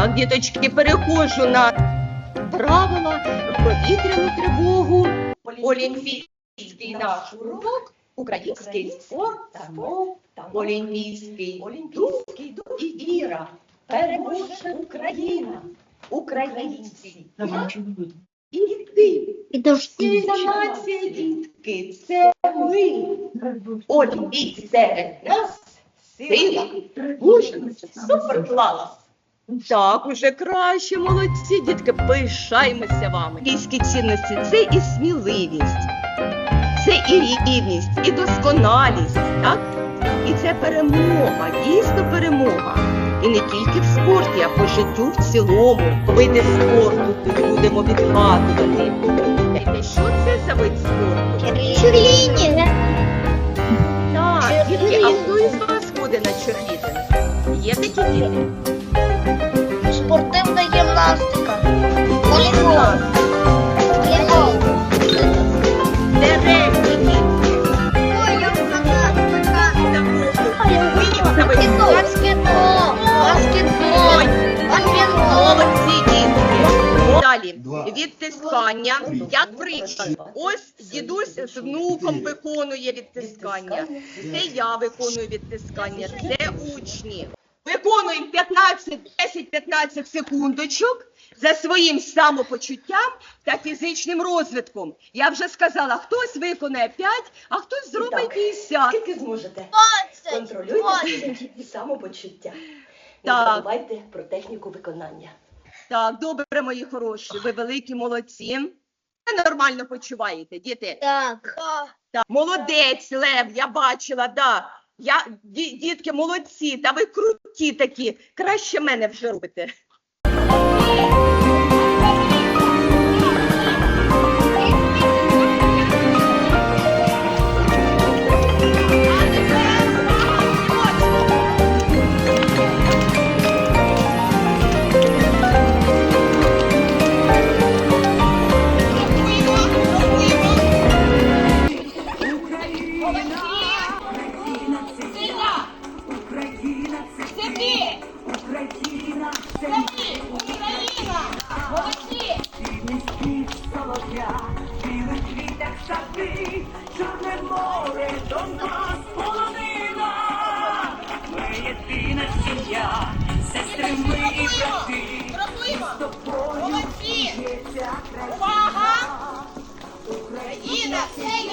Так, діточки, переходжу на правила повітряну тривогу. Олімпійський наш урок, український спорт та мов, олімпійський Олімпійський дух і віра. Переможе Україна, українці. І ти, сильна нація, дітки, це ми. Олімпій серед нас, сила, мужність, суперклас. Так, уже краще, молодці, дітки, пишаємося вами. Київські цінності це і сміливість, це і рівність, і досконалість, так? І це перемога, дійсно перемога. І не тільки в спорті, а по життю в цілому. Види спорту будемо відгадувати. Що це за вид спорту? Черлінінг. Так, дітки, а хто із вас ходить на черлідинг? Є такі діти? Баскетбол. Баскетбол. Баскетбол. Баскетбол. Далі відтискання. Як притчі. Ось дідусь з внуком виконує відтискання. Це я виконую відтискання. Це учні. Виконуємо 15, 10-15 секундочок за своїм самопочуттям та фізичним розвитком. Я вже сказала, хтось виконає 5, а хтось зробить Так. 50. Скільки зможете? Контролюйте Двадцять. і самопочуття. Не Так. забувайте про техніку виконання. Так, добре, мої хороші, ви великі молодці. Ви нормально почуваєте, діти. Так. Так. Молодець, Лев, я бачила, да. Я, ді- дітки, молодці, та ви круті такі. Краще мене вже робите. Чорне море, Донбас, полонина, ми єдина сім'я, сестри ми брати. З тобою б'ється Увага! Україна! Це